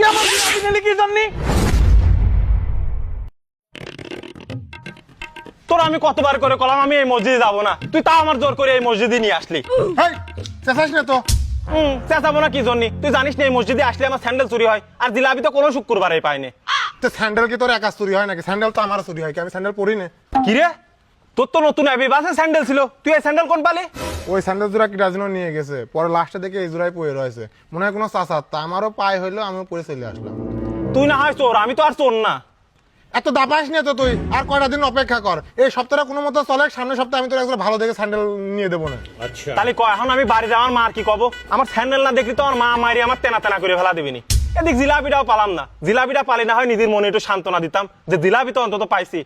তুই আমার জিলাপি নিলি কি জন্যে তোর আমি কতবার করে কলাম আমি এই মসজিদে যাব না। তুই তা আমার জোর করে এই মসজিদে নিয়ে আসলি। হেই না তো। হুম চেঁচাবো না কি জন্য? তুই জানিস না এই মসজিদে আসলে আমার স্যান্ডেল চুরি হয় আর জিলাপি তো কোনো শুক্রবারে পাইনি। তো স্যান্ডেল কি তোর একা চুরি হয় নাকি? স্যান্ডেল তো আমার চুরি হয় কি? আমি স্যান্ডেল পরি না কি রে তোর তো নতুন এবি বাসে স্যান্ডেল ছিল। তুই এই স্যান্ডেল কোন পালি? ওই স্যান্ডেল জোড়া কি ডাজনও নিয়ে গেছে? পরে লাস্টে দেখে এই জোড়াই পড়ে রয়েছে। মনে হয় কোনো চাচা তা আমারও পায়ে হইল আমিও পরে চলে আসলাম। তুই না হয় চোর আমি তো আর চোর না। এত দাপাস নিয়ে তো তুই আর কয়টা দিন অপেক্ষা কর। এই সপ্তাহটা কোনো মতো চলে সামনের সপ্তাহে আমি তোর একজন ভালো দেখে স্যান্ডেল নিয়ে দেবো না। তাহলে কয় এখন আমি বাড়ি যাওয়ার মা আর কি কব? আমার স্যান্ডেল না দেখলি তো আমার মা মারি আমার তেনা তেনা করে ফেলা দিবিনি। এদিক জিলাপিটাও পালাম না। জিলাপিটা পালি না হয় নিজের মনে একটু সান্ত্বনা দিতাম যে জিলাপি তো অন্তত পাইছি।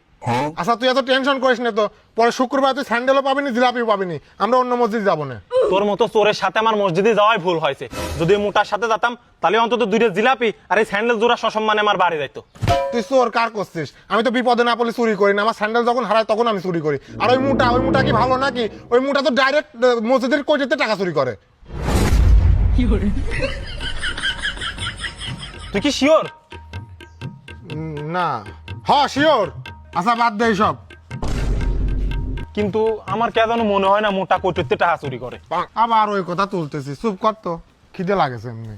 আচ্ছা তুই এত টেনশন করিস না তো। পরে শুক্রবার তুই স্যান্ডেলও পাবিনি জিলাপিও পাবিনি। আমরা অন্য মসজিদ যাব না। তোর মতো চোরের সাথে আমার মসজিদে যাওয়াই ভুল হয়েছে। যদি মোটার সাথে যেতাম তাহলে অন্তত দুইটা জিলাপি আর এই স্যান্ডেল জোড়া সসম্মানে আমার বাড়ি যাইতো। তুই চোর কার করছিস? আমি তো বিপদে না পড়লে চুরি করি না। আমার স্যান্ডেল যখন হারায় তখন আমি চুরি করি। আর ওই মুটা ওই মুটা কি ভালো নাকি? ওই মুটা তো ডাইরেক্ট মসজিদের কোচেতে টাকা চুরি করে। তুই কি শিওর? না। হ শিওর। আচ্ছা বাদ দে সব কিন্তু আমার কে যেন মনে হয় না মোটা কচুরতে টাকা চুরি করে। আবার ওই কথা তুলতেছি চুপ কর তো খিদে লাগেছে এমনি।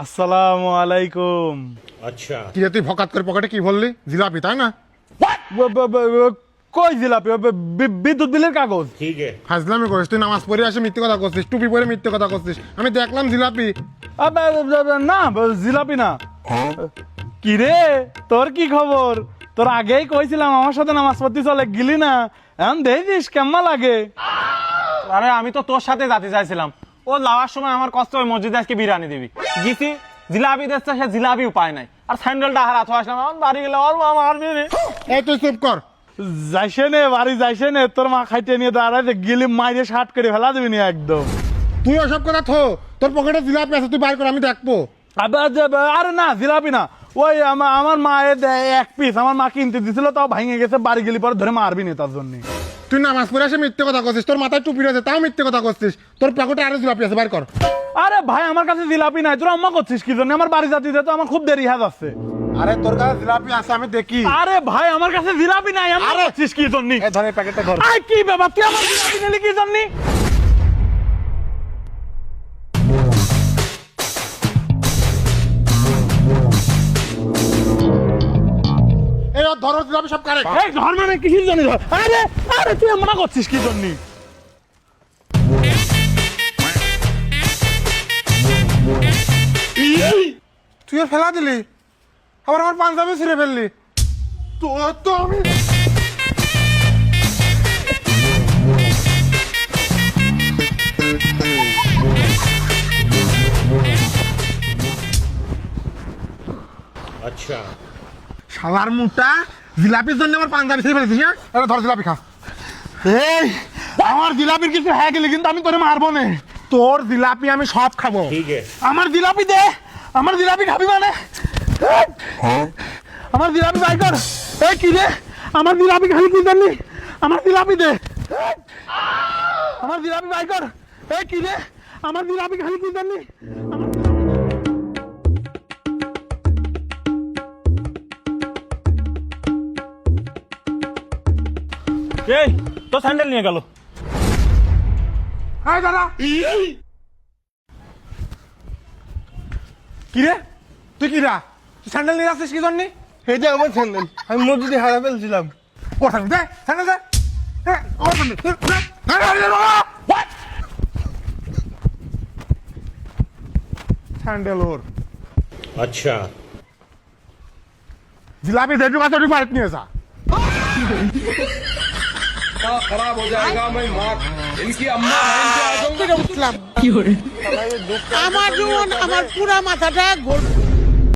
আসসালামু আলাইকুম। কি রে তুই ভকাত করে পকেটে কি বললি জিলাপি তাই না? কই জিলাপি? বি- বিদ্যুৎ বিলের কাগজ? হাজলামি করিস তুই নামাজ পড়ে আসে মিথ্যে কথা করছিস টুপি পরে মিথ্যে কথা করছিস। আমি দেখলাম জিলাপি। না জিলাপি না। কি রে তোর কি খবর? তোর আগেই কইছিলাম আমার সাথে নামাজ পড়তে চলে গিলি না। এখন দেখছিস কেমন লাগে। আরে আমি তো তোর সাথে যেতে চাইছিলাম। ও যাওয়ার সময় আমার কষ্ট ওই মসজিদে আজকে বিরিয়ানি দিবি। গিয়েছি জিলাপি দিচ্ছে সে জিলাপিও পায় নাই। আর স্যান্ডেলটা হারাত আসলাম আমার বাড়ি গেলে ওর মা মারবে এই তুই চুপ কর। যাইছে নে বাড়ি যাইছে নে তোর মা খাইতে নিয়ে দাঁড়ায় গিলি মাইরে শার্ট করে ফেলা দিবি নি একদম। তুই ওসব কথা থো তোর পকেটে জিলাপি আছে তুই বাইর কর আমি দেখব। আরে না জিলাপি না। ওই আমার আমার মায়ের এক পিস আমার মা কিনতে দিছিল তাও ভাঙে গেছে বাড়ি গেলি পরে ধরে মারবি নি তার জন্য। তুই নামাজ পড়ে আসে মিথ্যে কথা করছিস তোর মাথায় টুপি রয়েছে তাও মিথ্যে কথা করছিস তোর পকেটে আরও জিলাপি আছে বার কর। আরে ভাই আমার কাছে জিলাপি নাই। তোরা আম্মা করছিস কি জন্য? আমার বাড়ি যাতে তো আমার খুব দেরি হয়ে যাচ্ছে। আরে তোর কাছে জিলাপি আছে আমি দেখি। আরে ভাই আমার কাছে জিলাপি নাই আরে! করছিস কি জন্য? এই ধরে প্যাকেটটা ধর। আই কি বাবা তুই আমার জিলাপি নিলি কি জন্য? জিলাপি সব কারেক্ট এই ধর মানে কিসের জন্য ধর? আরে আরে তুই মনে করছিস কি জন্য? তুই ফেলা দিলি? আবার আমার পাঞ্জাবি ছিঁড়ে ফেললি? তোর তো আমি শালার মুটা জিলাপির জন্য আমার পাঞ্জাবি ছেড়ে ফেলেছিস হ্যাঁ? এটা ধর জিলাপি খা। এই আমার জিলাপির কিছু হ্যাঁ গেলে কিন্তু আমি তোরে মারবো না। তোর জিলাপি আমি সব খাব। আমার জিলাপি দে আমার জিলাপি খাবি মানে। হ্যাঁ? আমার জিলাপি বাই কর। এই কি রে? আমার জিলাপি খালি কি জানলি আমার জিলাপি দে। আমার জিলাপি বাই কর। এই কি রে? আমার জিলাপি খালি কি জানলি আমার এই তো স্যান্ডেল নিয়ে গেল দাদা কিরে তুই কিরা তুই স্যান্ডেল নিয়ে আসছিস কি জন্যে এই যে আমার স্যান্ডেল আমি মসজিদে হারা ফেলছিলাম ওঠান দে স্যান্ডেল দে আচ্ছা জিলাপি দেখ নিয়ে যা खराब हो जाएगा मैं मार इनकी अम्मा बहन के आ जाऊंगा উঠলাম আমার জীবন আমার পুরা মাথাটা গোল